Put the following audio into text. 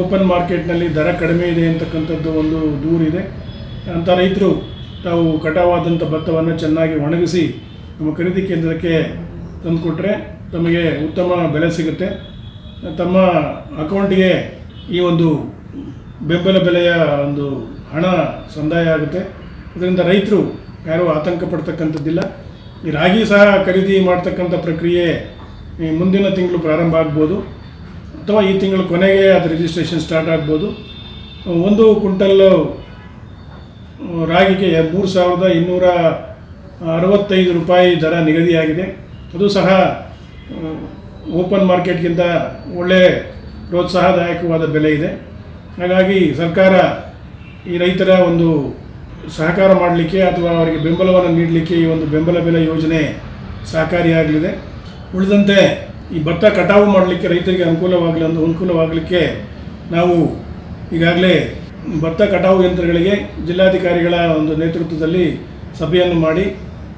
Open ಮಾರ್ಕೆಟ್ನಲ್ಲಿ ದರ ಕಡಿಮೆ ಇದೆ ಅಂತಕ್ಕಂಥದ್ದು ಒಂದು ದೂರಿದೆ. ಅಂಥ ರೈತರು ತಾವು ಕಟಾವಾದಂಥ ಭತ್ತವನ್ನು ಚೆನ್ನಾಗಿ ಒಣಗಿಸಿ ನಮ್ಮ ಖರೀದಿ ಕೇಂದ್ರಕ್ಕೆ ತಂದುಕೊಟ್ರೆ ತಮಗೆ ಉತ್ತಮ ಬೆಲೆ ಸಿಗುತ್ತೆ. ತಮ್ಮ ಅಕೌಂಟಿಗೆ ಈ ಒಂದು ಬೆಂಬಲ ಬೆಲೆಯ ಒಂದು ಹಣ ಸಂದಾಯ ಆಗುತ್ತೆ. ಅದರಿಂದ ರೈತರು ಯಾರೂ ಆತಂಕ ಪಡ್ತಕ್ಕಂಥದ್ದಿಲ್ಲ. ಈ ರಾಗಿ ಸಹ ಖರೀದಿ ಮಾಡ್ತಕ್ಕಂಥ ಪ್ರಕ್ರಿಯೆ ಈ ಮುಂದಿನ ತಿಂಗಳು ಪ್ರಾರಂಭ ಆಗ್ಬೋದು. ಅಥವಾ ಈ ತಿಂಗಳು ಕೊನೆಗೆ ಅದು ರಿಜಿಸ್ಟ್ರೇಷನ್ ಸ್ಟಾರ್ಟ್ ಆಗ್ಬೋದು. ಒಂದು ಕ್ವಿಂಟಲ್ಲು ರಾಗಿಗೆ ಮೂರು ಸಾವಿರದ ಇನ್ನೂರ ಅರವತ್ತೈದು ರೂಪಾಯಿ ದರ ನಿಗದಿಯಾಗಿದೆ. ಅದು ಸಹ ಓಪನ್ ಮಾರ್ಕೆಟ್ಗಿಂತ ಒಳ್ಳೆಯ ಪ್ರೋತ್ಸಾಹದಾಯಕವಾದ ಬೆಲೆ ಇದೆ. ಹಾಗಾಗಿ ಸರ್ಕಾರ ಈ ರೈತರ ಒಂದು ಸಹಕಾರ ಮಾಡಲಿಕ್ಕೆ ಅಥವಾ ಅವರಿಗೆ ಬೆಂಬಲವನ್ನು ನೀಡಲಿಕ್ಕೆ ಈ ಒಂದು ಬೆಂಬಲ ಬೆಲೆ ಯೋಜನೆ ಸಹಕಾರಿಯಾಗಲಿದೆ. ಉಳಿದಂತೆ ಈ ಭತ್ತ ಕಟಾವು ಮಾಡಲಿಕ್ಕೆ ರೈತರಿಗೆ ಅನುಕೂಲವಾಗಲಿ ಅನುಕೂಲವಾಗಲಿಕ್ಕೆ ನಾವು ಈಗಾಗಲೇ ಭತ್ತ ಕಟಾವು ಯಂತ್ರಗಳಿಗೆ ಜಿಲ್ಲಾಧಿಕಾರಿಗಳ ಒಂದು ನೇತೃತ್ವದಲ್ಲಿ ಸಭೆಯನ್ನು ಮಾಡಿ